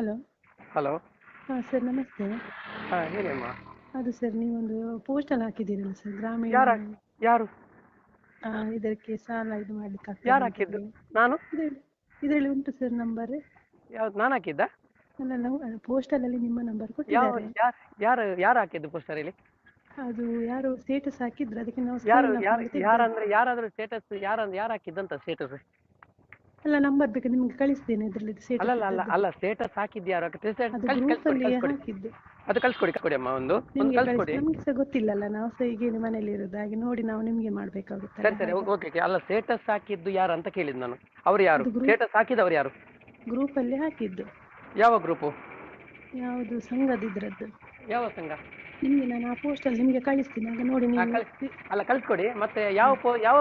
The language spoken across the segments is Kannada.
ಹಲೋ. ಹಲೋ. ಹಾ ಸರ್ ನಮಸ್ತೆ. ಹಾಂ ಹೇಳಿಮ್ಮ ಅದು ಸರ್ ನೀವೊಂದು ಅಲ್ಲಿ ಹಾಕಿದ್ದೀರಲ್ಲ ಸರ್ ಗ್ರಾಮೀಣ ಯಾರು ಯಾರು? ಆ, ಇದಕ್ಕೆ ಸಾಲ ಇದು ಮಾಡ್ಲಿಕ್ಕೆ ಯಾರು ಹಾಕಿದ್ದು? ನಾನು? ಇದರಲ್ಲಿ ಉಂಟು ಸರ್ ನಂಬರ್. ಯಾವ್ದು ನಾನು ಹಾಕಿದ್ದ? ಅಲ್ಲ ನಾವು ಪೋಸ್ಟಲಲ್ಲಿ ನಿಮ್ಮ ನಂಬರ್ ಯಾವ ಕೊಟ್ಟಿದ್ದಾರೆ ಯಾರು ಯಾರು ಯಾರು ಹಾಕಿದ್ದು ಪೋಸ್ಟರ್ ಇಲ್ಲಿ ಅದು ಯಾರು ಸ್ಟೇಟಸ್ ಹಾಕಿದ್ರು ಅದಕ್ಕೆ ನಾವು ಯಾರು up ಯಾರು ಅಂದ್ರೆ ಯಾರಂದ್ರೆ ಯಾರಾದ್ರೂ ಸ್ಟೇಟಸ್ ಯಾರಂದ್ರೆ ಯಾರು ಹಾಕಿದ್ದಂತ ಸ್ಟೇಟಸ್ ಅಲ್ಲ ನಂಬರ್ ಬೇಕು ನಿಮ್ಗೆ ಕಳಿಸ್ತೇನೆ ಇದರಲ್ಲಿ ಅಲ್ಲ ಅಲ್ಲ ಅಲ್ಲ ಅಲ್ಲ ಸ್ಟೇಟಸ್ ಹಾಕಿದ್ದು ಯಾರು ಅದು ಕಳ್ಸಿ ಗ್ರೂಪ್ ಕಳ್ಸ್ಕೊಡಿ ಕೊಡಿ ಕಳ್ಸ್ಕೊಡಿ ಹಾಕಿದ್ದು. ಅದು ಕಳ್ಸ್ಕೊಡಿ ಕಳ್ಸ್ಕೊಡಿ ಅಮ್ಮ ಒಂದು. ಒಂದು ಕಳ್ಸ್ಕೊಡಿ. ಕಳಿಸಿ ನಮ್ಗೆ ಸಹ ಗೊತ್ತಿಲ್ಲಲ್ಲ ನಾವು ಸಹ ಈಗ ಮನೇಲಿ ಇರೋದು ಹಾಗೆ ನೋಡಿ ನಾವು ನಿಮ್ಗೆ ಮಾಡ್ಬೇಕಾಗುತ್ತಲ್ಲ ಸರಿ ಸರಿ ಓಕೆ ಓಕೆ ಅಲ್ಲ ಸ್ಟೇಟಸ್ ಹಾಕಿದ್ದು ಯಾರು ಅಂತ ಕೇಳಿದ್ದು ನಾನು. ಅವ್ರು ಯಾರು? ಸ್ಟೇಟಸ್ ಹಾಕಿದವ್ರು ಯಾರು? ಗ್ರೂಪ್ ಅಲ್ಲಿ ಹಾಕಿದ್ದು. ಯಾವ ಗ್ರೂಪು ಯಾವುದು ಸಂಘದಿದ್ರದ್ದು ಯಾವ ಸಂಘ? ನಿಮ್ಗೆ ನಾನು ಆ ಪೋಸ್ಟ್ ಅಲ್ಲಿ ನಿಮ್ಗೆ ಕಳಿಸ್ತೀನಿ ಆಗ ನೋಡಿ ನೀವು. ಅಲ್ಲ ಕಳ್ಸ್ಕೊಡಿ. ಮತ್ತೆ ಯಾವ ಯಾವ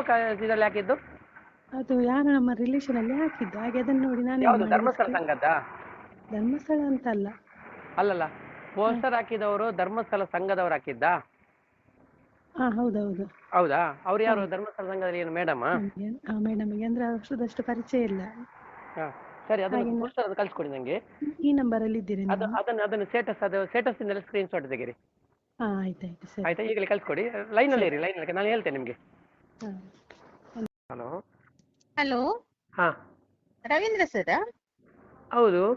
ಇದರಲ್ಲಿ ಹಾಕಿದ್ದು? ಅದು ಯಾರು ನಮ್ಮ ರಿಲೇಶನ್ ಅಲ್ಲಿ ಹಾಕಿದ್ದು? ಹಾಗೆ ಅದನ್ನು ನೋಡಿ ನಾನು ಯಾವುದು ಧರ್ಮಸ್ಥಳ ಸಂಘದ ಧರ್ಮಸ್ಥಳ ಅಂತ ಅಲ್ಲ ಅಲ್ಲಲ್ಲ ಪೋಸ್ಟರ್ ಹಾಕಿದವರು ಧರ್ಮಸ್ಥಳ ಸಂಘದವ್ರು ಹಾಕಿದ್ದಾ? ಹಾ ಹೌದೌದು. ಹೌದಾ? ಅವ್ರು ಯಾರು? ಧರ್ಮಸ್ಥಳ ಸಂಘದಲ್ಲಿ ಏನು ಮೇಡಮ್ ಮೇಡಮ್ಗೆ ಅಂದ್ರೆ ಅಷ್ಟದಷ್ಟು ಪರಿಚಯ ಇಲ್ಲ. ಸರಿ ಅದನ್ನ ಪೋಸ್ಟರ್ ಅದು ಕಳಿಸ್ಕೊಡಿ ನಂಗೆ. ಈ ನಂಬರ್ ಅಲ್ಲಿ ಇದ್ದೀರಿ ಅದು ಅದನ್ನ ಅದನ್ನು ಸ್ಟೇಟಸ್ ಅದು ಸ್ಟೇಟಸ್ ಇಂದ ಸ್ಕ್ರೀನ್ ಶಾಟ್ ತೆಗೀರಿ. ಹಾ ಆಯ್ತಾಯ್ತು ಸರಿ. ಆಯ್ತಾ? ಈಗಲೇ ಕಳ್ಸ್ಕೊಡಿ. ಲೈನಲ್ಲಿ ಇರಿ ಲೈನಲ್ಲಿ ನಾನು ಹೇಳ್ತೇನೆ ನಿಮಗೆ. ಹಾ. Hello hello? ಹಾ. ರವೀಂದ್ರ ಸರ್ ಹೌದು.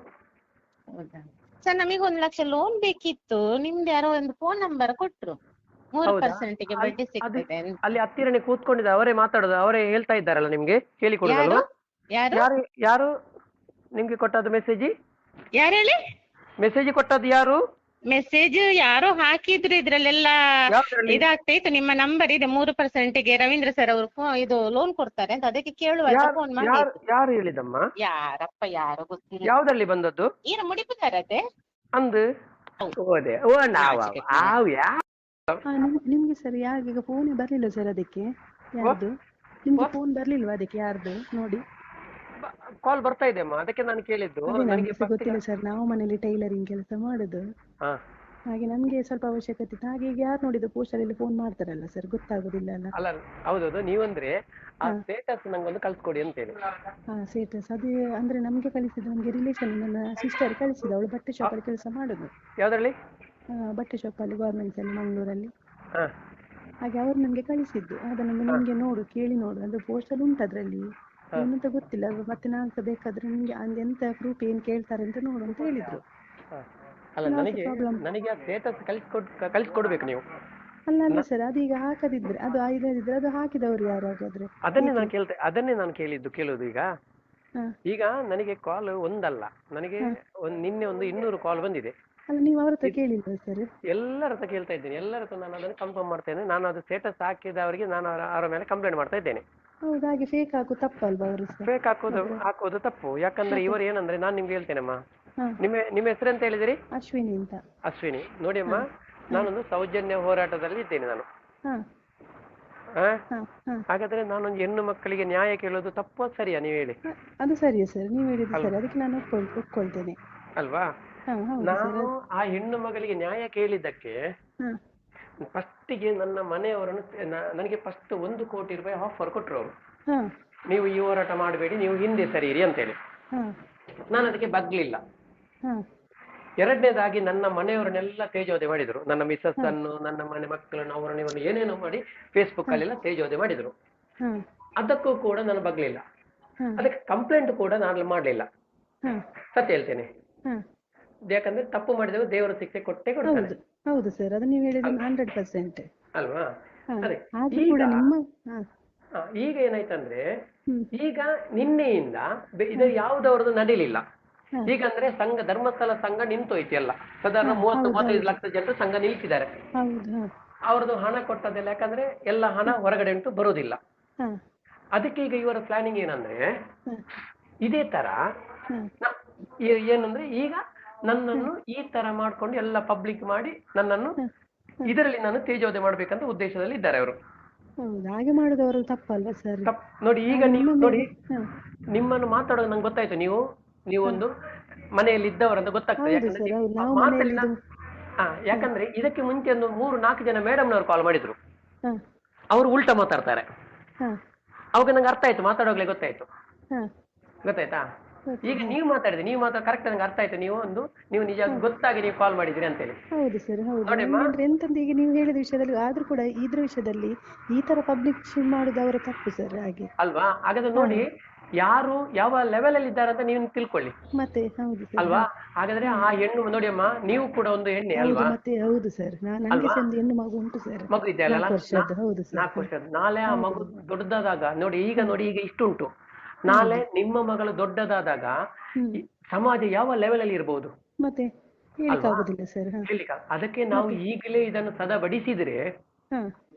ಹೌದಾ? ಸರ್ ನಮಗೆ ಒಂದು ಲಕ್ಷ ಲೋನ್ ಬೇಕಿತ್ತು. ನಿಮ್ದು ಯಾರೋ ಒಂದು ಫೋನ್ ನಂಬರ್ ಕೊಟ್ರು. ಮೂರು ಹೌದಾ? ಪರ್ಸೆಂಟ್ಗೆ ಬಡ್ಡಿ ಸಿಗುತ್ತೆ ಸಿಗ್ತದೆ ಅಂತ. ಅಲ್ಲಿ ಹತ್ತಿರನೇ ಕೂತ್ಕೊಂಡಿದ್ದ ಅವರೇ ಮಾತಾಡೋದು ಅವರೇ ಹೇಳ್ತಾ ಇದ್ದಾರಲ್ಲ ನಿಮ್ಗೆ ಕೇಳಿ ಯಾರು? ಕೊಡೋದಲ್ವಾ ಯಾರು? ಯಾರು ಯಾರು? ನಿಮ್ಗೆ ಕೊಟ್ಟದ್ದು ಮೆಸೇಜ್ ಯಾರು ಹೇಳಿ? ಮೆಸೇಜ್ ಕೊಟ್ಟದ್ದು ಯಾರು? ಮೆಸೇಜ್ ಯಾರೋ ಹಾಕಿದ್ರು ಇದ್ರಲ್ಲೆಲ್ಲ ಯಾವ್ದ್ರಲ್ಲಿ? ಇದಾಗ್ತಾ ಇತ್ತು ನಿಮ್ಮ ನಂಬರ್ ಇದೆ ಮೂರು ಪರ್ಸೆಂಟ್ಗೆ ರವೀಂದ್ರ ಸರ್ ಅವರು ಇದು ಲೋನ್ ಕೊಡ್ತಾರೆ ಅಂತ ಅದಕ್ಕೆ ಕೇಳುವ ಯಾರು ಫೋನ್ ಯಾರು ಯಾರು ಹೇಳಿದಮ್ಮ ಯಾರಪ್ಪ ಯಾರು ಗೊತ್ತಿಲ್ಲ. ಯಾವ್ದ್ರಲ್ಲಿ ಬಂದದ್ದು? ಏನು ಮುಡಿಪುತ್ತಾರತೆ ಅಂದು? ಓದೆ ಓ ನಾವ ಆವ್ ಯಾ ಹಾ ನಿಮ್- ನಿಮ್ಗೆ ಸರ್ ಯಾರಿಗ ಫೋನೇ ಬರ್ಲಿಲ್ಲ ಸರ್ ಅದಕ್ಕೆ? ಯಾರ್ದು? ನಿಮ್ಗೆ ಫೋನ್ ಬರ್ಲಿಲ್ವಾ ಅದಕ್ಕೆ ಯಾರ್ದು? ನೋಡಿ. ಕಾಲ್ ಬರ್ತಾ ಇದೆ ಅಮ್ಮ. ಅದಕ್ಕೆ ನಾನು ಕೇಳಿದ್ದು. ಅದೇ ನನಗೆ ಗೊತ್ತಿಲ್ಲ ಸರ್ ನಾವು ಮನೆಯಲ್ಲಿ ಟೈಲರಿಂಗ್ ಕೆಲಸ ಮಾಡುದು. ಹಾ. ಹಾಗೆ ನಮ್ಗೆ ಸ್ವಲ್ಪ ಅವಶ್ಯಕತೆ ಇತ್ತು. ಹಾಗೆ ಈಗ ಯಾರು ನೋಡಿದ್ರು ಅಲ್ಲಿ ಫೋನ್ ಮಾಡ್ತಾರಲ್ಲ ಸರ್ ಗೊತ್ತಾಗುದಿಲ್ಲ ಅಲ್ಲ. ಅಲ್ಲ ಹೌದೌದು. ನೀವಂದ್ರೆ ಆ ಸ್ಟೇಟಸ್ ನಂಗೊಂದು ಕಳ್ಸ್ಕೊಡಿ ಅಂತೇಳಿ. ಹಾ ಸ್ಟೇಟಸ್ ಅದು ಅಂದ್ರೆ ನಮ್ಗೆ ಕಳಿಸಿದ್ದು ನಮ್ಗೆ ರಿಲೇಷನ್ ನನ್ನ ಸಿಸ್ಟರ್ ಕಳಿಸಿದ ಅವಳು ಬಟ್ಟೆ ಶಾಪ್ ಅಲ್ಲಿ ಕೆಲಸ ಮಾಡುದು. ಯಾವ್ದ್ರಲ್ಲಿ? ಆ, ಬಟ್ಟೆ ಶಾಪ್ ಅಲ್ಲಿ ಗೌರ್ಮೆಂಟ್ಸ್ ಅಲ್ಲಿ ಮಂಗಳೂರಲ್ಲಿ. ಹಾ. ಹಾಗೆ ಅವ್ರು ನಮ್ಗೆ ಕಳಿಸಿದ್ದು. ಅದನ್ನು ನಿಮ್ಗೆ ನೋಡು ಕೇಳಿ ನೋಡು. ಅದು ಪೋಸ್ಟಲ್ ಉಂಟು ಅದ್ರಲ್ಲಿ. ಏನಂತ ಗೊತ್ತಿಲ್ಲ ಅದು ಮತ್ತೆ ನಾನ್ಸ ಬೇಕಾದ್ರೆ ನಿಮ್ಗೆ ಅಂದ್ ಎಂತ ಪ್ರೂಫ್ ಏನ್ ಕೇಳ್ತಾರೆ ಅಂತ ನೋಡು ಅಂತ ಹೇಳಿದ್ರು. ಅಲ್ಲ ನನಗೆ ನನಗೆ ಆ ಸ್ಟೇಟಸ್ ಕಳ್ಸ್ಕೊಡ್ ಕಳ್ಸ್ಕೊಡ್ಬೇಕು ನೀವು. ಅಲ್ಲ ಅಲ್ಲ ಸರ್ ಅದೀಗ ಹಾಕದಿದ್ರೆ ಅದು ಇಲ್ಲದಿದ್ರೆ ಅದು ಹಾಕಿದವರು ಯಾರು ಹಾಗಾದ್ರೆ? ಅದನ್ನೇ ನಾನು ಕೇಳ್ತೆ ಅದನ್ನೇ ನಾನು ಕೇಳಿದ್ದು ಕೇಳುದು ಈಗ. ಹಾ. ಈಗ ನನಗೆ ಕಾಲ್ ಒಂದಲ್ಲ ನನಗೆ ಒಂದ್ ನಿನ್ನೆ ಒಂದು ಇನ್ನೂರು ಕಾಲ್ ಬಂದಿದೆ. ಅಲ್ಲ ನೀವು ಅವ್ರ ಹತ್ರ ಕೇಳಿಲ್ವಾ ಸರ್? ಎಲ್ಲರ ಹತ್ರ ಕೇಳ್ತಾ ಇದ್ದೇನೆ ಎಲ್ಲರ ಹತ್ರ ನಾನು ಅದನ್ನು ಕನ್ಫರ್ಮ್ ಮಾಡ್ತೇನೆ ನಾನು ಅದು ಸ್ಟೇಟಸ್ ಹಾಕಿದವರಿಗೆ ನಾನು ಅವರ ಅವರ ಮೇಲೆ ಕಂಪ್ಲೇಂಟ್ ಮಾಡ್ತಾ ಇದ್ದೇನೆ. ಹೌದು ಹಾಗೆ ಫೇಕ್ ಹಾಕು ತಪ್ಪಲ್ವಾ ಅವರು ಸಹ ಫೇಕ್ ಹಾಕೋದು ಹಾಕೋದು ತಪ್ಪು. ಯಾಕಂದ್ರೆ ಇವರು ಏನಂದ್ರೆ ನಾನು ನಿಮ್ಗೆ ಹೇಳ್ತೇನಮ್ಮ. ಹಾ. ನಿಮ್ಮ ನಿಮ್ಮ ಹೆಸರು ಅಂತ ಹೇಳಿದಿರಿ? ಅಶ್ವಿನಿ ಅಂತ. ಅಶ್ವಿನಿ. ನೋಡಿ ಅಮ್ಮ ನಾನೊಂದು ಸೌಜನ್ಯ ಹೋರಾಟದಲ್ಲಿ ಇದ್ದೇನೆ ನಾನು. ಹಾ. ಆ? ಹಾ ಹಾ. ಹಾಗಾದ್ರೆ ನಾನೊಂದು ಹೆಣ್ಣು ಮಕ್ಕಳಿಗೆ ನ್ಯಾಯ ಕೇಳೋದು ತಪ್ಪು ಸರಿಯಾ ನೀವು ಹೇಳಿ? ಹ, ಅದು ಸರಿಯಾ ಸರ್. ನೀವು ಹೇಳಿದ್ದು ಸರಿ. ಅದಕ್ಕೆ ನಾನು ಒಪ್ಕೊಳ್ ಒಪ್ಕೊಳ್ತೇನೆ. ಅಲ್ವಾ? ಹಾ ಹೌದು ಸರ್. ನಾನು ಆ ಹೆಣ್ಣು ಮಗಳಿಗೆ ನ್ಯಾಯ ಕೇಳಿದ್ದಕ್ಕೆ ಹಾ. ಫಸ್ಟಿಗೆ ನನ್ನ ಮನೆಯವರನ್ನು ನನಗೆ ಫಸ್ಟ್ ಒಂದು ಕೋಟಿ ರೂಪಾಯಿ ಆಫರ್ ಕೊಟ್ಟರು ಅವರು. ನೀವು ಈ ಹೋರಾಟ ಮಾಡಬೇಡಿ ನೀವು ಹಿಂದೆ ಸರಿಯಿರಿ ಅಂತೇಳಿ. ಹೇಳಿ ನಾನು ಅದಕ್ಕೆ ಬಗ್ಲಿಲ್ಲ ಎರಡನೇದಾಗಿ ನನ್ನ ಮನೆಯವರನ್ನೆಲ್ಲ ತೇಜೋದೆ ಮಾಡಿದ್ರು. ನನ್ನ ಮಿಸಸ್ ಅನ್ನು ನನ್ನ ಮನೆ ಮಕ್ಕಳನ್ನು ಅವರನ್ನು ಇವರನ್ನು ಏನೇನೋ ಮಾಡಿ ಫೇಸ್ಬುಕ್ ಅಲ್ಲೆಲ್ಲ ತೇಜೋದೆ ಮಾಡಿದ್ರು. ಅದಕ್ಕೂ ಕೂಡ ನಾನು ಬಗ್ಲಿಲ್ಲ ಅದಕ್ಕೆ ಕಂಪ್ಲೇಂಟ್ ಕೂಡ ನಾನು ಮಾಡಲಿಲ್ಲ. ಸತ್ಯ ಹೇಳ್ತೇನೆ. ಯಾಕಂದ್ರೆ ತಪ್ಪು ಮಾಡಿದವರು ದೇವರ ಶಿಕ್ಷೆ ಕೊಟ್ಟೆ ಕೊಡ್ತಾರೆ. ಹೌದು ಸರ್ ಅದು ನೀವು ಹೇಳಿದ ಹಂಡ್ರೆಡ್ ಪರ್ಸೆಂಟ್ ಅಲ್ವಾ? ಅದೇ ಆದ್ರೂ ಕೂಡ ನಿಮ್ಮ ಹಾ. ಆ, ಈಗ ಏನಾಯ್ತಂದ್ರೆ ಈಗ ನಿನ್ನೆಯಿಂದ ಬೆ- ಇದು ಯಾವುದವರದ್ದು ನಡೀಲಿಲ್ಲ. ಈಗ ಅಂದ್ರೆ ಸಂಘ ಧರ್ಮಸ್ಥಳ ಸಂಘ ನಿಂತೋಯ್ತು ಎಲ್ಲ. ಸಾಧಾರಣ ಮೂವತ್ತು ಮೂವತ್ತೈದು ಲಕ್ಷ ಜನರು ಸಂಘ ನಿಲ್ಸಿದ್ದಾರೆ. ಹೌದು ಹಾ. ಅವ್ರದ್ದು ಹಣ ಕೊಟ್ಟದೆಲ್ಲ ಯಾಕಂದ್ರೆ ಎಲ್ಲ ಹಣ ಹೊರಗಡೆ ಉಂಟು ಬರೋದಿಲ್ಲ. ಹಾ. ಅದಕ್ಕೆ ಈಗ ಇವರ ಪ್ಲಾನಿಂಗ್ ಏನಂದ್ರೆ ಹಾ. ಇದೇ ತರ ಹಾ. ಏ- ಏನಂದ್ರೆ ಈಗ ನನ್ನನ್ನು ಈ ತರ ಮಾಡ್ಕೊಂಡು ಎಲ್ಲ ಪಬ್ಲಿಕ್ ಮಾಡಿ ನನ್ನನ್ನು ಇದರಲ್ಲಿ ನಾನು ತೇಜೋದೆ ಮಾಡ್ಬೇಕಂತ ಉದ್ದೇಶದಲ್ಲಿ ಇದ್ದಾರೆ ಅವರು. ಹಾಗೆ ಮಾಡುದವರು ತಪ್ಪಲ್ವಾ ಸರ್? ನೋಡಿ ಈಗ ನೀವು ನೋಡಿ ನಿಮ್ಮನ್ನು ಮಾತಾಡೋದು ನಂಗೆ ಗೊತ್ತಾಯ್ತು. ನೀವು ನೀವು ಒಂದು ಮನೆಯಲ್ಲಿ ಇದ್ದವರಂತ ಗೊತ್ತಾಗ್ತದೆ. ಯಾಕಂದ್ರೆ ಇದಕ್ಕೆ ಮುಂಚೆ ಒಂದು ಮೂರು ನಾಲ್ಕು ಜನ ಮೇಡಮ್ನವರು ಕಾಲ್ ಮಾಡಿದ್ರು. ಅವರು ಉಲ್ಟಾ ಮಾತಾಡ್ತಾರೆ. ಅವಾಗ ನಂಗೆ ಅರ್ಥ ಆಯ್ತು ಮಾತಾಡೋಗ್ಲೇ ಗೊತ್ತಾಯ್ತು. ಗೊತ್ತಾಯ್ತಾ? ಈಗ ನೀವು ಮಾತಾಡಿದ್ರಿ ನೀವು ಮಾತಾಡ ಕರೆಕ್ಟ್ ನಂಗೆ ಅರ್ಥ ಆಯ್ತು. ನೀವು ಒಂದು ನೀವು ನಿಜ ಗೊತ್ತಾಗಿ ನೀವು ಕಾಲ್ ಮಾಡಿದ್ರಿ ಅಂತ ಹೇಳಿ ಹೌದು. ಸರ್ ಹೌದು. ಅಂದ್ರೆ ಎಂತಂದ್ರೆ ಈಗ ನೀವು ಹೇಳಿದ ವಿಷಯದಲ್ಲಿ ಆದ್ರೂ ಕೂಡ ಇದ್ರ ವಿಷಯದಲ್ಲಿ ಈ ತರ ಪಬ್ಲಿಕ್ ಮಾಡುದು ಅವರ ತಪ್ಪು ಸರ್ ಹಾಗೆ. ಅಲ್ವಾ? ಹಾಗಾದ್ರೆ ನೋಡಿ ಯಾರು ಯಾವ ಲೆವೆಲ್ ಅಲ್ಲಿ ಇದ್ದಾರೆ ಅಂತ ನೀವು ತಿಳ್ಕೊಳ್ಳಿ. ಮತ್ತೆ ಹೌದು ಅಲ್ವಾ? ಹಾಗಾದ್ರೆ ಆ ಹೆಣ್ಣು ನೋಡಿ ಅಮ್ಮ ನೀವು ಕೂಡ ಒಂದು ಹೆಣ್ಣೆ ಅಲ್ವಾ? ಮತ್ತೆ ಹೌದು ಸರ್ ನನಗೆ ಒಂದು ಹೆಣ್ಣು ಮಗು ಉಂಟು ಸರ್ ಮಗು ಇದೆ ಅಲ್ಲ ನಾಲ್ಕು ವರ್ಷದ ನಾಳೆ ಆ ಮಗು ದೊಡ್ಡದಾದಾಗ ನೋಡಿ ಈಗ ನೋಡಿ ಈಗ ಇಷ್ಟುಂಟು. ನಾಳೆ ನಿಮ್ಮ ಮಗಳು ದೊಡ್ಡದಾದಾಗ ಸಮಾಜ ಯಾವ ಲೆವೆಲ್ ಅಲ್ಲಿ ಇರಬಹುದು ಮತ್ತೆ ಸರ್ ಅದಕ್ಕೆ ನಾವು ಈಗಲೇ ಇದನ್ನು ಸದಾ ಬಡಿಸಿದ್ರೆ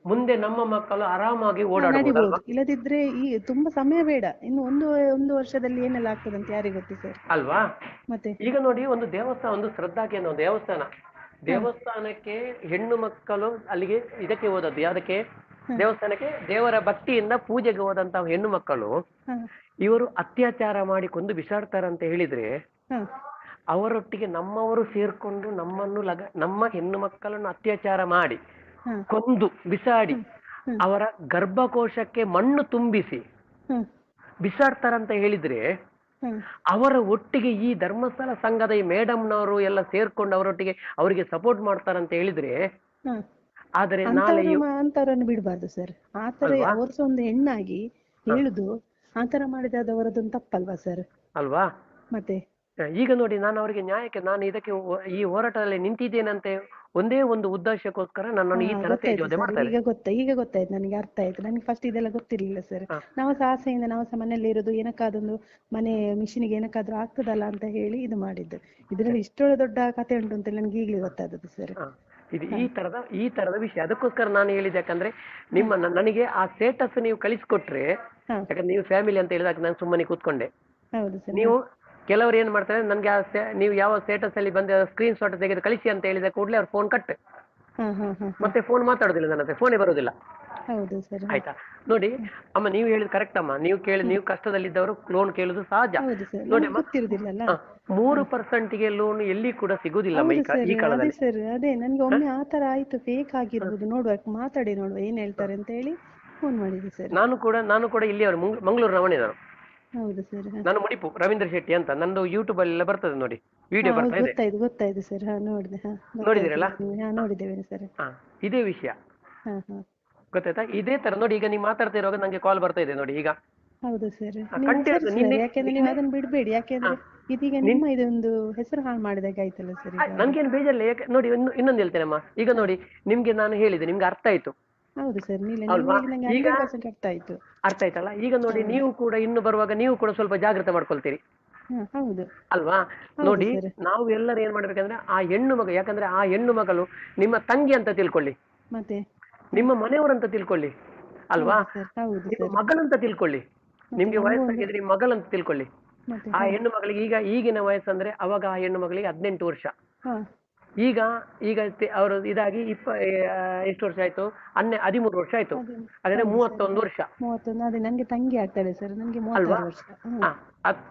ಮುಂದೆ ನಮ್ಮ ಮಕ್ಕಳು ಆರಾಮಾಗಿ ಓಡಾಡಬಹುದು ಇಲ್ಲದಿದ್ರೆ ಈ ತುಂಬಾ ಸಮಯ ಬೇಡ. ಇನ್ನು ಒಂದು ಒಂದು ವರ್ಷದಲ್ಲಿ ಏನೆಲ್ಲ ಆಗ್ತದೆ ಅಂತ ಯಾರಿಗೆ ಗೊತ್ತು ಸರ್? ಅಲ್ವಾ? ಮತ್ತೆ? ಈಗ ನೋಡಿ ಒಂದು ದೇವಸ್ಥಾನ ಒಂದು ಶ್ರದ್ಧಾ ಕೇಂದ್ರ ದೇವಸ್ಥಾನ. ದೇವಸ್ಥಾನಕ್ಕೆ ಹೆಣ್ಣು ಮಕ್ಕಳು ಅಲ್ಲಿಗೆ ಇದಕ್ಕೆ ಹೋದದ್ದು. ಯಾವ್ದಕ್ಕೆ? ದೇವಸ್ಥಾನಕ್ಕೆ ದೇವರ ಭಕ್ತಿಯಿಂದ ಪೂಜೆಗೆ ಹೋದಂತ ಹೆಣ್ಣು ಮಕ್ಕಳು ಇವರು ಅತ್ಯಾಚಾರ ಮಾಡಿ ಕೊಂದು ಬಿಸಾಡ್ತಾರಂತ ಹೇಳಿದ್ರೆ ಅವರೊಟ್ಟಿಗೆ ನಮ್ಮವರು ಸೇರ್ಕೊಂಡು ನಮ್ಮನ್ನು ಲಗ ನಮ್ಮ ಹೆಣ್ಣು ಮಕ್ಕಳನ್ನು ಅತ್ಯಾಚಾರ ಮಾಡಿ ಕೊಂದು ಬಿಸಾಡಿ ಅವರ ಗರ್ಭಕೋಶಕ್ಕೆ ಮಣ್ಣು ತುಂಬಿಸಿ ಬಿಸಾಡ್ತಾರಂತ ಹೇಳಿದ್ರೆ ಅವರ ಒಟ್ಟಿಗೆ ಈ ಧರ್ಮಸ್ಥಳ ಸಂಘದ ಈ ಮೇಡಮ್ನವರು ಎಲ್ಲ ಸೇರ್ಕೊಂಡು ಅವರೊಟ್ಟಿಗೆ ಅವರಿಗೆ ಸಪೋರ್ಟ್ ಮಾಡ್ತಾರಂತ ಹೇಳಿದ್ರೆ ಆದರೆ ಅಂತವ್ರನ್ನ ಬಿಡಬಾರ್ದು ಸರ್. ಆತರ ಅವರ್ಸ ಅವರು ಒಂದು ಹೆಣ್ಣಾಗಿ ಹೇಳುದು ಆತರ ಮಾಡಿದ ಅದು ಅವರದೊಂದು ತಪ್ಪಲ್ವಾ ಸರ್? ಅಲ್ವಾ? ಮತ್ತೆ? ಈಗ ನೋಡಿ ನಾನು ಅವರಿಗೆ ನ್ಯಾಯಕ್ಕೆ ನಾನು ಇದಕ್ಕೆ ಈ ಹೋರಾಟದಲ್ಲಿ ನಿಂತಿದ್ದೇನಂತೆ ಒಂದೇ ಒಂದು ಉದ್ದೇಶಕ್ಕೋಸ್ಕರ ನನ್ನನ್ನು ಈ ಹಾ, ತರ ಗೊತ್ತಾಯ್ತು ತೇಜೋದೆ ಮಾಡ್ತಾರೆ. ಈಗ ಗೊತ್ತ ಈಗ ಗೊತ್ತಾಯ್ತು ನನಗೆ ಅರ್ಥ ಆಯ್ತು. ನನಗೆ ಫಸ್ಟ್ ಇದೆಲ್ಲ ಗೊತ್ತಿರ್ಲಿಲ್ಲ ಸರ್. ನಾವು ಆಸೆಯಿಂದ ನಾವು ಸಹ ಮನೆಯಲ್ಲಿ ಇರೋದು ಏನಕ್ಕಾದೊಂದು ಮನೆ ಮಿಷಿನಿಗೆ ಏನಕ್ಕಾದ್ರೂ ಆಗ್ತದಲ್ಲ ಅಂತ ಹೇಳಿ ಇದು ಮಾಡಿದ್ದು. ಇದ್ರಲ್ಲಿ ಇಷ್ಟೊಳ್ಳೆ ದೊಡ್ಡ ಕತೆ ಉಂಟು ಅಂತ ನನಗೆ ಈಗಲೇ ಗೊತ್ತಾದದ್ದು ಸರ್. ಇದು ಈ ತರದ ಈ ತರದ ವಿಷಯ. ಅದಕ್ಕೋಸ್ಕರ ನಾನು ಹೇಳಿದೆ ಯಾಕಂದ್ರೆ ನಿಮ್ಮ ನನಗೆ ಆ ಸ್ಟೇಟಸ್ ನೀವು ಕಳಿಸ್ಕೊಟ್ರೆ ಯಾಕಂದ್ರೆ ನೀವು ಫ್ಯಾಮಿಲಿ ಅಂತ ಹೇಳಿದಾಗ ನಾನು ಸುಮ್ಮನೆ ಕೂತ್ಕೊಂಡೆ. ನೀವು ಕೆಲವರು ಏನ್ ಮಾಡ್ತಾರೆ ನನ್ಗೆ ಆ ನೀವು ಯಾವ ಸ್ಟೇಟಸ್ ಅಲ್ಲಿ ಬಂದ ಸ್ಕ್ರೀನ್ ಶಾಟ್ ತೆಗೆದು ಕಳಿಸಿ ಅಂತ ಹೇಳಿದ ಕೂಡಲೇ ಅವ್ರು ಫೋನ್ ಕಟ್ ಮತ್ತೆ ಫೋನ್ ಮಾತಾಡೋದಿಲ್ಲ ನನ್ನ ಹತ್ರ ಫೋನೇ ಬರೋದಿಲ್ಲ. ಆಯ್ತಾ? ನೋಡಿ ಅಮ್ಮ ನೀವು ಹೇಳಿದ್ ಕರೆಕ್ಟ್ ಅಮ್ಮ. ನೀವು ಕೇಳಿ ನೀವು ಕಷ್ಟದಲ್ಲಿದ್ದವರು ಲೋನ್ ಕೇಳುದು ಸಹಜ. ನೋಡಿ ಮೂರು ಪರ್ಸೆಂಟಿಗೆ ಲೋನ್ ಎಲ್ಲಿ ಕೂಡ ಸಿಗುದಿಲ್ಲ ಅದೇ ಸರ್ ಅದೇ ನನ್ಗೆ ಒಮ್ಮೆ ಆ ತರ ಆಯ್ತು ಫೇಕ್ ಆಗಿರ್ಬೋದು. ನೋಡುವ ಮಾತಾಡಿ ನೋಡುವ ಏನ್ ಹೇಳ್ತಾರೆ ಅಂತ ಹೇಳಿ ಫೋನ್ ಮಾಡಿದೆ ಸರ್. ನಾನು ಕೂಡ ನಾನು ಕೂಡ ಇಲ್ಲಿ ಅವರು ನಾನು. ಹೌದು ಸರ್ ನಾನು ಮುಡಿಪು ರವೀಂದ್ರ ಶೆಟ್ಟಿ ಅಂತ. ನಂದು ಯೂಟ್ಯೂಬ್ ಎಲ್ಲ ಬರ್ತದೆ ನೋಡಿ. ವಿಡಿಯೋ ಬರ್ತಾ ಇದೆ. ಗೊತ್ತಾಯ್ತು ಗೊತ್ತಾಯ್ತು ಸರ್. ಹಾ ನೋಡಿದೆ ಹಾ. ನೋಡಿದಿರಲ್ಲ? ಹಾ ನೋಡಿದ್ದೇವೆ ಸರ್. ಹಾ ಇದೇ ವಿಷಯ. ಹಾ ಹಾ. ಗೊತ್ತಾಯ್ತಾ? ಇದೇ ತರ ನೋಡಿ ಈಗ ನೀವು ಮಾತಾಡ್ತಾ ಇರುವಾಗ ನಂಗೆ ಕಾಲ್ ಬರ್ತಾ ಇದೆ ನೋಡಿ ಈಗ. ಹೌದು ಸರ್. ಯಾಕೆಂದ್ರೆ ನೀವು ಅದನ್ನ ಬಿಡ್ಬೇಡಿ ಯಾಕೆಂದ್ರೆ ಇದೀಗ ನಿಮ್ಮ ಇದೊಂದು ಹೆಸರು ಹಾಳು ಮಾಡಿದಾಗ ಆಯ್ತಲ್ಲ ಸರ್ ಈಗ? ನನ್ಗೇನು ಬೇಜಾರಿಲ್ಲ. ಯಾಕೆ ನೋಡಿ ಇನ್ನು ಇನ್ನೊಂದು ಹೇಳ್ತೇನಮ್ಮ. ಈಗ ನೋಡಿ ನಿಮ್ಗೆ ನಾನು ಹೇಳಿದೆ ನಿಮ್ಗೆ ಅರ್ಥ ಆಯ್ತು. ಹೌದು ಸರ್ ಈಗ- ಅರ್ಥ ಆಯ್ತು. ಅರ್ಥ ಆಯ್ತಲ್ಲ? ಈಗ ನೋಡಿ ನೀವು ಕೂಡ ಇನ್ನು ಬರುವಾಗ ನೀವು ಕೂಡ ಸ್ವಲ್ಪ ಜಾಗೃತ ಮಾಡ್ಕೊಳ್ತೀರಿ. ಹೌದು. ಅಲ್ವಾ? ನೋಡಿ ನಾವು ಎಲ್ಲರೂ ಏನ್ ಮಾಡ್ಬೇಕಂದ್ರೆ ಆ ಹೆಣ್ಣು ಮಗ ಯಾಕಂದ್ರೆ ಆ ಹೆಣ್ಣು ಮಗಳು ನಿಮ್ಮ ತಂಗಿ ಅಂತ ತಿಳ್ಕೊಳ್ಳಿ. ಮತ್ತೆ? ನಿಮ್ಮ ಮನೆಯವರಂತ ತಿಳ್ಕೊಳ್ಳಿ. ಅಲ್ವಾ? ಮಗಳಂತ ತಿಳ್ಕೊಳ್ಳಿ. ನಿಮ್ಗೆ ವಯಸ್ಸಾಗಿದ್ರೆ ಮಗಳಂತ ತಿಳ್ಕೊಳ್ಳಿ. ಆ ಹೆಣ್ಣು ಮಗಳಿಗೆ ಈಗ ಈಗಿನ ವಯಸ್ಸಂದ್ರೆ ಅವಾಗ ಆ ಹೆಣ್ಣು ಮಗಳಿಗೆ ಹದಿನೆಂಟು ವರ್ಷ. ಈಗ ಈಗ ಅವರು ಇದಾಗಿ ಇಪ್ಪ ಎಷ್ಟು ವರ್ಷ ಆಯ್ತು? ಹನ್ನೆ ಹದಿಮೂರು ವರ್ಷ ಆಯ್ತು. ಅದೇ. ಮೂವತ್ತೊಂದು ವರ್ಷ. ನಂಗೆ ತಂಗಿ ಆಗ್ತದೆ ಸರ್ ನನಗೆ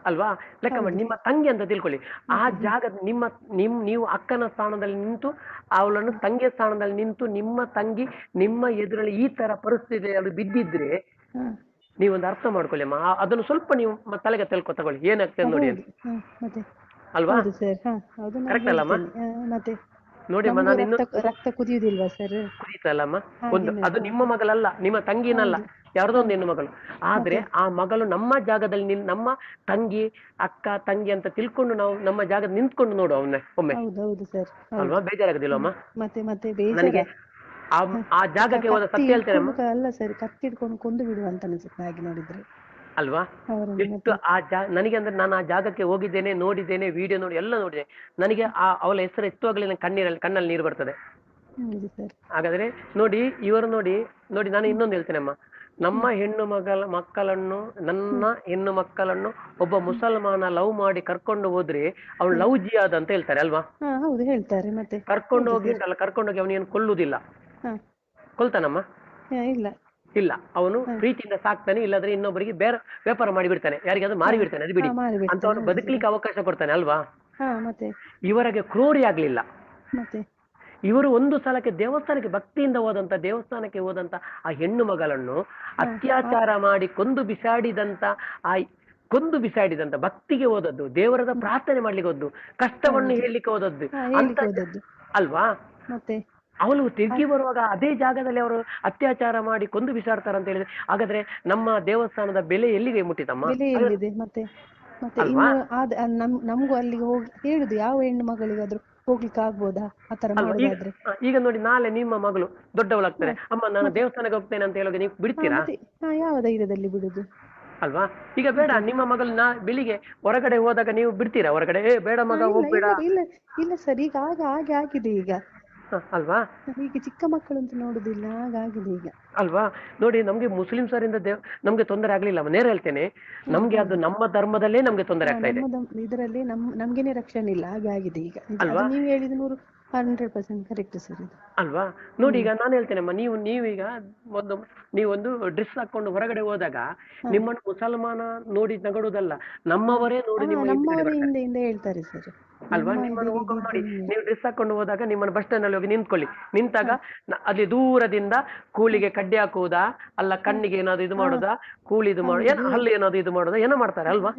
ಅಲ್ವಾ? ಲೆಕ್ಕ ಮಾಡಿ ನಿಮ್ಮ ತಂಗಿ ಅಂತ ತಿಳ್ಕೊಳ್ಳಿ. ಆ ಜಾಗ ನಿಮ್ಮ ನಿಮ್ ನೀವು ಅಕ್ಕನ ಸ್ಥಾನದಲ್ಲಿ ನಿಂತು ಅವಳನ್ನು ತಂಗಿಯ ಸ್ಥಾನದಲ್ಲಿ ನಿಂತು ನಿಮ್ಮ ತಂಗಿ ನಿಮ್ಮ ಎದುರಲ್ಲಿ ಈ ತರ ಪರಿಸ್ಥಿತಿಯಲ್ಲಿ ಬಿದ್ದಿದ್ರೆ ನೀವೊಂದು ಅರ್ಥ ಮಾಡ್ಕೊಳ್ಳಿ ಅಮ್ಮ ಅದನ್ನು ಸ್ವಲ್ಪ ನೀವು ಮತ್ತೆ ತಲೆಗೆ ತಿಳ್ಕೊ ತಗೊಳ್ಳಿ. ಏನಾಗ್ತದೆ ನೋಡಿ ಅಂತ. ಅಲ್ವಾ? ಕರೆಕ್ಟ್ ಅಲ್ಲಮ್ಮ? ಮತ್ತೆ? ನೋಡಿ ಅಮ್ಮ ನಾನು ಇನ್ನು ರಕ್ತ ಕುದಿಯುವುದಿಲ್ವಾ ಸರ್? ಕುದೀತಲ್ಲಮ್ಮ ಒಂದು ಅದು ನಿಮ್ಮ ಮಗಳಲ್ಲ ನಿಮ್ಮ ತಂಗಿನಲ್ಲ. ಯಾರ್ದೋ ಒಂದು ಹೆಣ್ಣು ಮಗಳು. ಆದ್ರೆ ಆ ಮಗಳು ನಮ್ಮ ಜಾಗದಲ್ಲಿ ನಿನ್ ನಮ್ಮ ತಂಗಿ ಅಕ್ಕ ತಂಗಿ ಅಂತ ತಿಳ್ಕೊಂಡು ನಾವು ನಮ್ಮ ಜಾಗದಲ್ಲಿ ನಿಂತ್ಕೊಂಡು ನೋಡು ಅವನ್ನ ಒಮ್ಮೆ. ಅಲ್ವಾ? ಬೇಜಾರಾಗುದಿಲ್ಲ ಅಮ್ಮ? ಮತ್ತೆ ಮತ್ತೆ ನನಗೆ ಆ ಆ ಜಾಗಕ್ಕೆ ಹೋದ ಸತ್ಯ ಹೇಳ್ತೇನೆ ಅಮ್ಮ ಅಲ್ಲ ಸರ್ ಕತ್ತಿ ಹಿಡ್ಕೊಂಡು ಕೊಂದು ಬಿಡುವ ಅಂತ ಅನಿಸುತ್ತೆ ಹಾಗೆ ನೋಡಿದ್ರೆ. ಅಲ್ವಾ? ಎಷ್ಟು ಆ ಜಾ ನನಗೆ ಅಂದ್ರೆ ನಾನು ಆ ಜಾಗಕ್ಕೆ ಹೋಗಿದ್ದೇನೆ ನೋಡಿದ್ದೇನೆ ವಿಡಿಯೋ ನೋಡಿ ಎಲ್ಲ ನೋಡಿದೆ. ನನಗೆ ಆ ಅವಳ ಹೆಸರು ಎತ್ತುವಾಗಲೇ ನನ್ನ ಕಣ್ಣೀರಲ್ಲಿ ಕಣ್ಣಲ್ಲಿ ನೀರು ಬರ್ತದೆ. ಹಾಗಾದ್ರೆ ನೋಡಿ ಇವರು ನೋಡಿ ನೋಡಿ ನಾನು ಇನ್ನೊಂದು ಹೇಳ್ತೇನೆ ಅಮ್ಮ. ನಮ್ಮ ಹೆಣ್ಣು ಮಗಳ ಮಕ್ಕಳನ್ನು ನನ್ನ ಹೆಣ್ಣು ಮಕ್ಕಳನ್ನು ಒಬ್ಬ ಮುಸಲ್ಮಾನ ಲವ್ ಮಾಡಿ ಕರ್ಕೊಂಡು ಹೋದ್ರೆ ಅವಳು ಲವ್ ಜಿಯಾದ ಅಂತ ಹೇಳ್ತಾರೆ ಅಲ್ವಾ? ಹೌದು ಹೇಳ್ತಾರೆ ಮತ್ತೆ. ಕರ್ಕೊಂಡು ಹೋಗಿ ಅಂತಲ್ಲ ಕರ್ಕೊಂಡು ಹೋಗಿ ಅವನೇನು ಕೊಲ್ಲುವುದಿಲ್ಲ. ಕೊಲ್ತಾನಮ್ಮ? ಇಲ್ಲ. ಇಲ್ಲ. ಅವನು ಪ್ರೀತಿಯಿಂದ ಸಾಕ್ತಾನೆ ಇಲ್ಲಾದ್ರೆ ಇನ್ನೊಬ್ಬರಿಗೆ ಬೇರೆ ವ್ಯಾಪಾರ ಮಾಡಿಬಿಡ್ತಾನೆ. ಯಾರಿಗೆ ಯಾರಿಗಾದ್ರೂ ಮಾರಿ ಬಿಡ್ತಾನೆ ಅದು ಬಿಡಿ. ಅಂತ ಅವನು ಬದುಕಲಿಕ್ಕೆ ಅವಕಾಶ ಕೊಡ್ತಾನೆ ಅಲ್ವಾ? ಇವರಿಗೆ ಕ್ರೂರಿ ಆಗ್ಲಿಲ್ಲ. ಇವರು ಒಂದು ಸಲಕ್ಕೆ ದೇವಸ್ಥಾನಕ್ಕೆ ಭಕ್ತಿಯಿಂದ ಹೋದಂತ ದೇವಸ್ಥಾನಕ್ಕೆ ಹೋದಂತ ಆ ಹೆಣ್ಣು ಮಗಳನ್ನು ಅತ್ಯಾಚಾರ ಮಾಡಿ ಕೊಂದು ಬಿಸಾಡಿದಂತ ಆ ಕೊಂದು ಬಿಸಾಡಿದಂತ ಭಕ್ತಿಗೆ ಹೋದದ್ದು ದೇವರದ ಪ್ರಾರ್ಥನೆ ಮಾಡ್ಲಿಕ್ಕೆ ಹೋದ್ದು ಕಷ್ಟವನ್ನು ಹೇಳಲಿಕ್ಕೆ ಅಂತ ಹೋದದ್ದು. ಅಲ್ವಾ? ಅವಳು ತಿರುಗಿ ಬರುವಾಗ ಅದೇ ಜಾಗದಲ್ಲಿ ಅವರು ಅತ್ಯಾಚಾರ ಮಾಡಿ ಕೊಂದು ಬಿಸಾಡ್ತಾರೆ ಅಂತ ಹೇಳಿದ್ರೆ ಹಾಗಾದ್ರೆ ನಮ್ಮ ದೇವಸ್ಥಾನದ ಬೆಲೆ ಎಲ್ಲಿಗೆ ಮುಟ್ಟಿತಮ್ಮ? ಎಲ್ಲಿದೆ? ಮತ್ತೆ ಮತ್ತೆ ನಮ್ ನಮ್ಗೂ ಅಲ್ಲಿಗೆ ಹೋಗಿ ಹೇಳುದು ಯಾವ ಹೆಣ್ಣು ಮಗಳಿಗಾದ್ರೂ ಹೋಗ್ಲಿಕ್ಕೆ ಆಗ್ಬೋದಾ? ಆತರ ಮಾಡೋದಾದ್ರೆ. ಈಗ ನೋಡಿ ನಾಳೆ ನಿಮ್ಮ ಮಗಳು ದೊಡ್ಡವಳಾಗ್ತಾರೆ. ಅಮ್ಮ ನಾನು ದೇವಸ್ಥಾನಕ್ಕೆ ಹೋಗ್ತೇನೆ ಅಂತ ಹೇಳುವಾಗ ನೀವು ಬಿಡ್ತೀರಾ? ಯಾವ ಧೈರ್ಯದಲ್ಲಿ ಬಿಡುದು? ಅಲ್ವಾ? ಈಗ ಬೇಡ ನಿಮ್ಮ ಮಗಳು ನಾ ಬೆಳಿಗ್ಗೆ ಹೊರಗಡೆ ಹೋದಾಗ ನೀವು ಬಿಡ್ತೀರಾ? ಹೊರಗಡೆ ಏ ಬೇಡ ಮಗ ಹೋಗ್ಬೇಡ. ಇಲ್ಲ ಇಲ್ಲ ಸರ್ ಈಗ ಆಗ ಹಾಗೆ ಆಗಿದೆ ಈಗ. ಅಲ್ವಾ? ಈಗ ಚಿಕ್ಕ ಮಕ್ಕಳು ಅಂತ ನೋಡುದಿಲ್ಲ ಹಾಗಾಗಿದೆ ಈಗ. ಅಲ್ವಾ? ನೋಡಿ ನಮ್ಗೆ ಮುಸ್ಲಿಮ್ಸರಿಂದ ದೇವ್ ನಮ್ಗೆ ತೊಂದರೆ ಆಗ್ಲಿಲ್ಲ ನೇರ ಹೇಳ್ತೇನೆ. ನಮ್ಗೆ ಅದು ನಮ್ಮ ಧರ್ಮದಲ್ಲೇ ನಮ್ಗೆ ತೊಂದರೆ ಆಗ್ತಾ ಇದೆ. ಇದರಲ್ಲಿ ನಮ್ ನಮ್ಗೇನೆ ರಕ್ಷಣೆ ಇಲ್ಲ ಹಾಗೆ ಆಗಿದೆ ಈಗ ಅಲ್ವಾ? ನೀವು ಹೇಳಿದ ನೂರು ಹಂಡ್ರೆಡ್ ಪರ್ಸೆಂಟ್ ಕರೆಕ್ಟ್ ಸರ್ ಇದು. ಅಲ್ವಾ? ನೋಡಿ ಈಗ ನಾನು ಹೇಳ್ತೇನಮ್ಮ ನೀವು ನೀವೀಗ ಒಂದು ನೀವೊಂದು ಡ್ರೆಸ್ ಹಾಕೊಂಡು ಹೊರಗಡೆ ಹೋದಾಗ ನಿಮ್ಮನ್ನು ಮುಸಲ್ಮಾನ ನೋಡಿ ನಗಡುದಲ್ಲ ನಮ್ಮವರೇ ನೋಡಿ ನಿಮ್ಮ ನಮ್ಮವರೇ ಹಿಂದೆ ಹಿಂದೆ ಹೇಳ್ತಾರೆ ಸರ್ ಅಲ್ವಾ? ನಿಮ್ಮನ್ನು ಹೋಗುವಾಗ ನೋಡಿ. ನೀವು ಡ್ರೆಸ್ ಹಾಕೊಂಡು ಹೋದಾಗ ನಿಮ್ಮನ್ನು ಬಸ್ ಸ್ಟ್ಯಾಂಡ್ ಅಲ್ಲಿ ಹೋಗಿ ನಿಂತ್ಕೊಳ್ಳಿ. ನಿಂತಾಗ ಅಲ್ಲಿ ದೂರದಿಂದ ಕೂಲಿಗೆ ಕಡ್ಡಿ ಹಾಕುವುದಾ? ಅಲ್ಲ ಕಣ್ಣಿಗೆ ಏನಾದ್ರು ಇದು ಮಾಡುದಾ? ಕೂಲಿ ಇದು ಮಾಡು ಏನ ಹಲ್ಲು ಏನಾದ್ರು ಇದು ಮಾಡುದಾ? ಏನೋ ಮಾಡ್ತಾರೆ ಅಲ್ವಾ?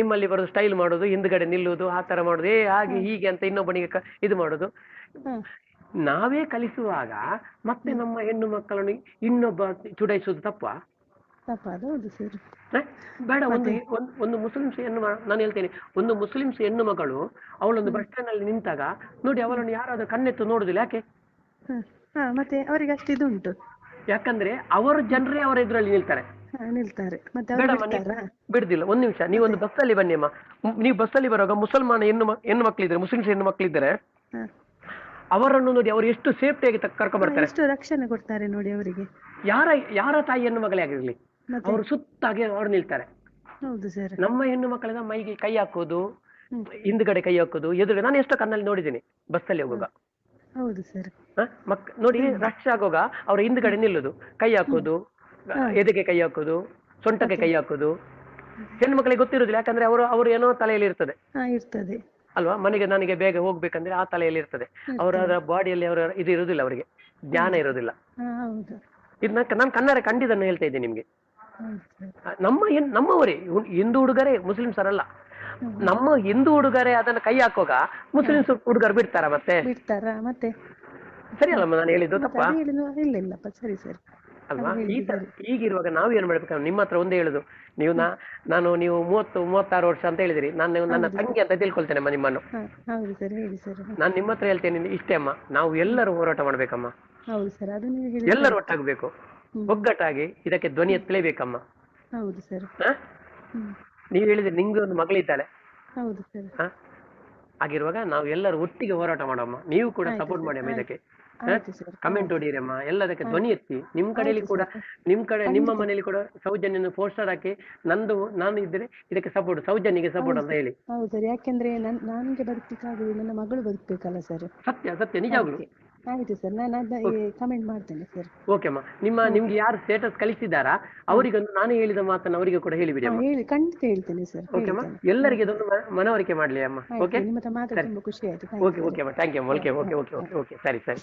ನಿಮ್ಮಲ್ಲಿ ಬರೋದು ಸ್ಟೈಲ್ ಮಾಡೋದು ಹಿಂದ್ಗಡೆ ನಿಲ್ಲುವುದು ಆ ತರ ಮಾಡುದು. ಏ ಹಾಗೆ ಹೀಗೆ ಅಂತ ಇನ್ನೊಬ್ಬನಿಗೆ ಇದು ಮಾಡುದು. ನಾವೇ ಕಲಿಸುವಾಗ ಮತ್ತೆ ನಮ್ಮ ಹೆಣ್ಣು ಮಕ್ಕಳನ್ನು ಇನ್ನೊಬ್ಬ ಚುಡಾಯಿಸುವುದು ತಪ್ಪ? ತಪ್ಪಾದ ಒಂದು ಸರ್. ಬೇಡ ಒಂದು ಒಂದು ಮುಸ್ಲಿಂ ಮುಸ್ಲಿಮ್ಸ್ ಹೆಣ್ಣು ನಾನು ಹೇಳ್ತೇನೆ ಒಂದು ಮುಸ್ಲಿಮ್ಸ್ ಹೆಣ್ಣು ಮಗಳು ಅವಳೊಂದು ಬಸ್ ಸ್ಟ್ಯಾಂಡ್ ಅಲ್ಲಿ ನಿಂತಾಗ ನೋಡಿ ಅವಳನ್ನು ಯಾರಾದ್ರೂ ಕಣ್ಣೆತ್ತು ನೋಡುದಿಲ್ಲ ಯಾಕೆ? ಮತ್ತೆ ಅವರಿಗೆ ಅಷ್ಟು ಇದು ಉಂಟು. ಯಾಕಂದ್ರೆ ಅವರ ಜನರೇ ಅವರ ಎದುರಲ್ಲಿ ನಿಲ್ತಾರೆ. ನೀವು ಬಿಡುದಿಲ್ಲ ಒಂದ್ ನಿಮಿಷ ನೀವು ಒಂದು ಬಸ್ಸಲ್ಲಿ ಬನ್ನಿ ಅಮ್ಮ. ನೀವು ಬಸ್ ಅಲ್ಲಿ ಬರುವಾಗ ಮುಸಲ್ಮಾನ ಹೆಣ್ಣು ಹೆಣ್ಣು ಮಕ್ಕಳಿದ್ದಾರೆ ಮುಸ್ಲಿಮ್ಸ್ ಹೆಣ್ಣು ಮಕ್ಕಳಿದ್ದಾರೆ ಅವರನ್ನು ನೋಡಿ ಅವರು ಎಷ್ಟು ಸೇಫ್ಟಿಯಾಗಿ ಕರ್ಕೊಂಡ್ ಬರ್ತಾರೆ. ಎಷ್ಟು ರಕ್ಷಣೆ ಕೊಡ್ತಾರೆ ನೋಡಿ ಅವರಿಗೆ. ಯಾರ ಯಾರ ತಾಯಿ ಹೆಣ್ಣು ಮಗಳೇ ಆಗಿರ್ಲಿ? ಅವರು ಸುತ್ತಾಗಿ ಅವ್ರು ನಿಲ್ತಾರೆ. ನಮ್ಮ ಹೆಣ್ಣು ಮಕ್ಕಳನ್ನ ಮೈಗೆ ಕೈ ಹಾಕೋದು. ಹಿಂದ್ಗಡೆ ಕೈ ಹಾಕೋದು ಎದುರು ನಾನು ಎಷ್ಟೋ ಕಣ್ಣಲ್ಲಿ ನೋಡಿದ್ದೀನಿ ಬಸ್ಸಲ್ಲಿ ಹೋಗುವಾಗ. ಹೌದು. ಸರ್? ಮಕ್ ನೋಡಿ ರಶ್ ಆಗುವಾಗ ಅವ್ರ ಹಿಂದ್ಗಡೆ ನಿಲ್ಲುದು. ಕೈ ಹಾಕೋದು ಎದೆಗೆ ಕೈ ಹಾಕೋದು ಸೊಂಟಕ್ಕೆ ಕೈ ಹಾಕೋದು. ಹೆಣ್ಣು ಮಕ್ಕಳಿಗೆ ಗೊತ್ತಿರುದಿಲ್ಲ ಯಾಕಂದ್ರೆ ಅವರು ಅವರು ಏನೋ ತಲೆಯಲ್ಲಿ ಇರ್ತದೆ. ಅಲ್ವಾ? ಮನೆಗೆ ನನಗೆ ಬೇಗ ಹೋಗ್ಬೇಕಂದ್ರೆ ಆ ತಲೆಯಲ್ಲಿ ಇರ್ತದೆ. ಅವರ ಬಾಡಿಯಲ್ಲಿ ಅವರ ಇದು ಇರುದಿಲ್ಲ ಅವರಿಗೆ. ಜ್ಞಾನ ಇರೋದಿಲ್ಲ. ಇದನ್ನ ನಾನು ಕನ್ನಡ ಕಂಡಿದ್ದನ್ನು ಹೇಳ್ತಾ ಇದ್ದೀನಿ ನಿಮ್ಗೆ. ನಮ್ಮ ನಮ್ಮವರೇ ಹಿಂದೂ ಹುಡುಗರೇ ಮುಸ್ಲಿಮ್ಸರಲ್ಲ ನಮ್ಮ ಹಿಂದೂ ಹುಡುಗರೆ ಅದನ್ನ ಕೈ ಹಾಕುವಾಗ ಮುಸ್ಲಿಮ್ಸ್ ಹುಡುಗರು ಬಿಡ್ತಾರ ಮತ್ತೆ? ಬಿಡ್ತಾರಾ ಮತ್ತೆ? ಸರಿ ಅಲ್ಲಮ್ಮ ನಾನು ಹೇಳಿದ್ದು ತಪ್ಪ? ಇಲ್ಲ ಇಲ್ಲಪ್ಪ ಸರಿ ಸರಿ. ಅಲ್ವಾ? ಈ ಈಗಿರುವಾಗ ನಾವು ಏನ್ ಮಾಡ್ಬೇಕು? ನಿಮ್ಮ ಹತ್ರ ಒಂದೇ ಹೇಳುದು. ನೀವು ನಾ ನಾನು ನೀವು ಮೂವತ್ತು ಮೂವತ್ತಾರು ವರ್ಷ ಅಂತ ಹೇಳಿದಿರಿ. ನಾನು ನನ್ನ ತಂಗಿ ಅಂತ ತಿಳ್ಕೊಳ್ತೇನೆ ಅಮ್ಮ ನಿಮ್ಮನ್ನು. ನಾನು ನಿಮ್ಮ ಹತ್ರ ಹೇಳ್ತೇನೆ ಇಷ್ಟೇ ಅಮ್ಮ. ನಾವು ಎಲ್ಲರೂ ಹೋರಾಟ ಮಾಡ್ಬೇಕಮ್ಮ. ಎಲ್ಲರೂ ಒಟ್ಟಾಗಬೇಕು. ಒಗ್ಗಟ್ಟಾಗಿ ಇದಕ್ಕೆ ಧ್ವನಿ ಎತ್ತಲೇಬೇಕಮ್ಮ. ಹೌದು ಸರ್. ನೀವು ಹೇಳಿದ್ರೆ ನಿಮ್ಗೆ ಒಂದು ಮಗಳಿದ್ದಾಳೆ. ಹೌದು ಸರ್. ಆಗಿರುವಾಗ ನಾವು ಎಲ್ಲರೂ ಒಟ್ಟಿಗೆ ಹೋರಾಟ ಮಾಡಮ್ಮ. ನೀವು ಕೂಡ ಸಪೋರ್ಟ್ ಮಾಡಿ ಅಮ್ಮ ಇದಕ್ಕೆ. ಕಾಮೆಂಟ್ ಹೊಡೀರಮ್ಮ. ಎಲ್ಲದಕ್ಕೆ ಧ್ವನಿ ಎತ್ತಿ. ನಿಮ್ ಕಡೆಯಲ್ಲಿ ಕೂಡ ನಿಮ್ ಕಡೆ ನಿಮ್ಮ ಮನೆಯಲ್ಲಿ ಕೂಡ ಸೌಜನ್ಯನ ಪೋಸ್ಟರ್ ಹಾಕಿ ನಂದು ನಾನು ಇದ್ರೆ ಇದಕ್ಕೆ ಸಪೋರ್ಟ್ ಸೌಜನ್ಯಗೆ ಸಪೋರ್ಟ್ ಅಂತ ಹೇಳಿ. ಹೌದು ಸರ್. ಯಾಕೆಂದ್ರೆ ನನ್ ನನ್ಗೆ ನನ್ನ ಮಗಳು ಬದುಕಬೇಕಲ್ಲ ಸರ್. ಸತ್ಯ ಸತ್ಯ. ನಿಜವಾಗ್ಲು. ಆಯ್ತು ಸರ್ ನಾನು ಅದನ್ನ ಕಮೆಂಟ್ ಮಾಡ್ತೇನೆ ಸರ್. ಓಕೆ ಅಮ್ಮ. ನಿಮ್ಮ ನಿಮ್ಗೆ ಯಾರು ಸ್ಟೇಟಸ್ ಕಳಿಸಿದಾರಾ ಅವರಿಗೊಂದು ನಾನು ಹೇಳಿದ ಮಾತನ್ನ ಅವರಿಗೆ ಕೂಡ ಹೇಳಿಬಿಡಿ ಅಮ್ಮ. ಹೇಳಿ ಖಂಡಿತ ಹೇಳ್ತೇನೆ ಸರ್ ಓಕೆ ಅಮ್ಮ. ಎಲ್ಲರಿಗೆ ಇದೊಂದು ಮನವರಿಕೆ ಮಾಡ್ಲಿ ಅಮ್ಮ. ಓಕೆ ನಿಮ್ಮ ಹತ್ರ ಮಾತಾಡಿ ತುಂಬಾ ಖುಷಿ ಆಯ್ತು. ಓಕೆ ಓಕೆ ಅಮ್ಮ. Thank you okay okay okay okay okay ಸರಿ ಸರಿ.